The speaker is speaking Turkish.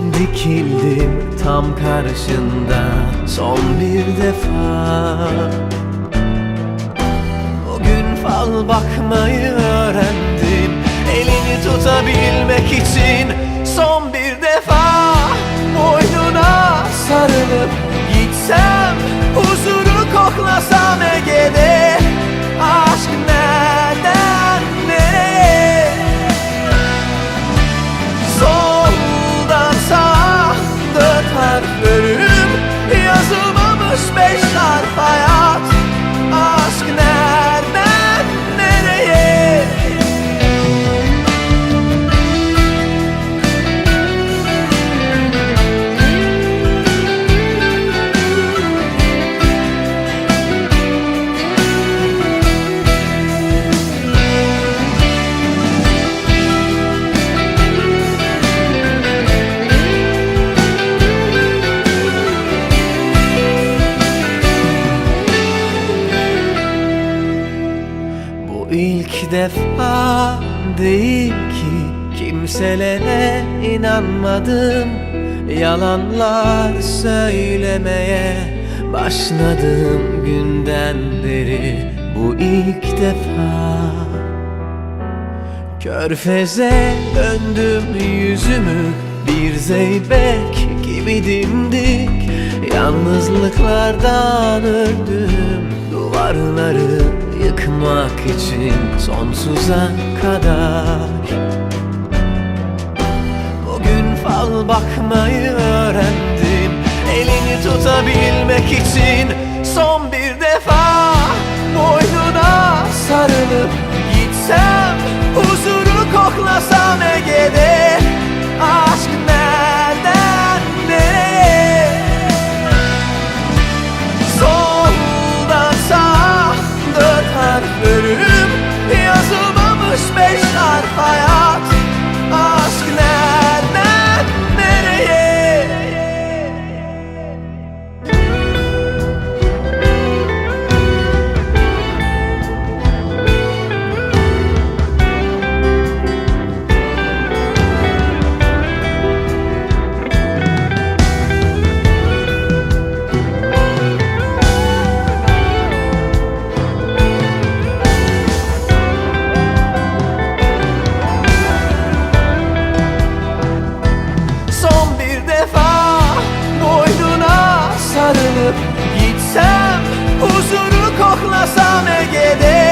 Dikildim tam karşında son bir defa. Bugün fal bakmayı öğrendim Elini tutabilmek için son bir defa defa değil ki kimselere inanmadım. Yalanlar söylemeye başladığım günden beri bu ilk defa. Körfeze döndüm yüzümü bir zeybek gibi dimdik. Yalnızlıklardan öldüm duvarları yıkmak için sonsuza kadar. Bugün fal bakmayı öğrendim Elini tutabilmek için. Son bir defa Boynuna sarılıp gitsem Ege'de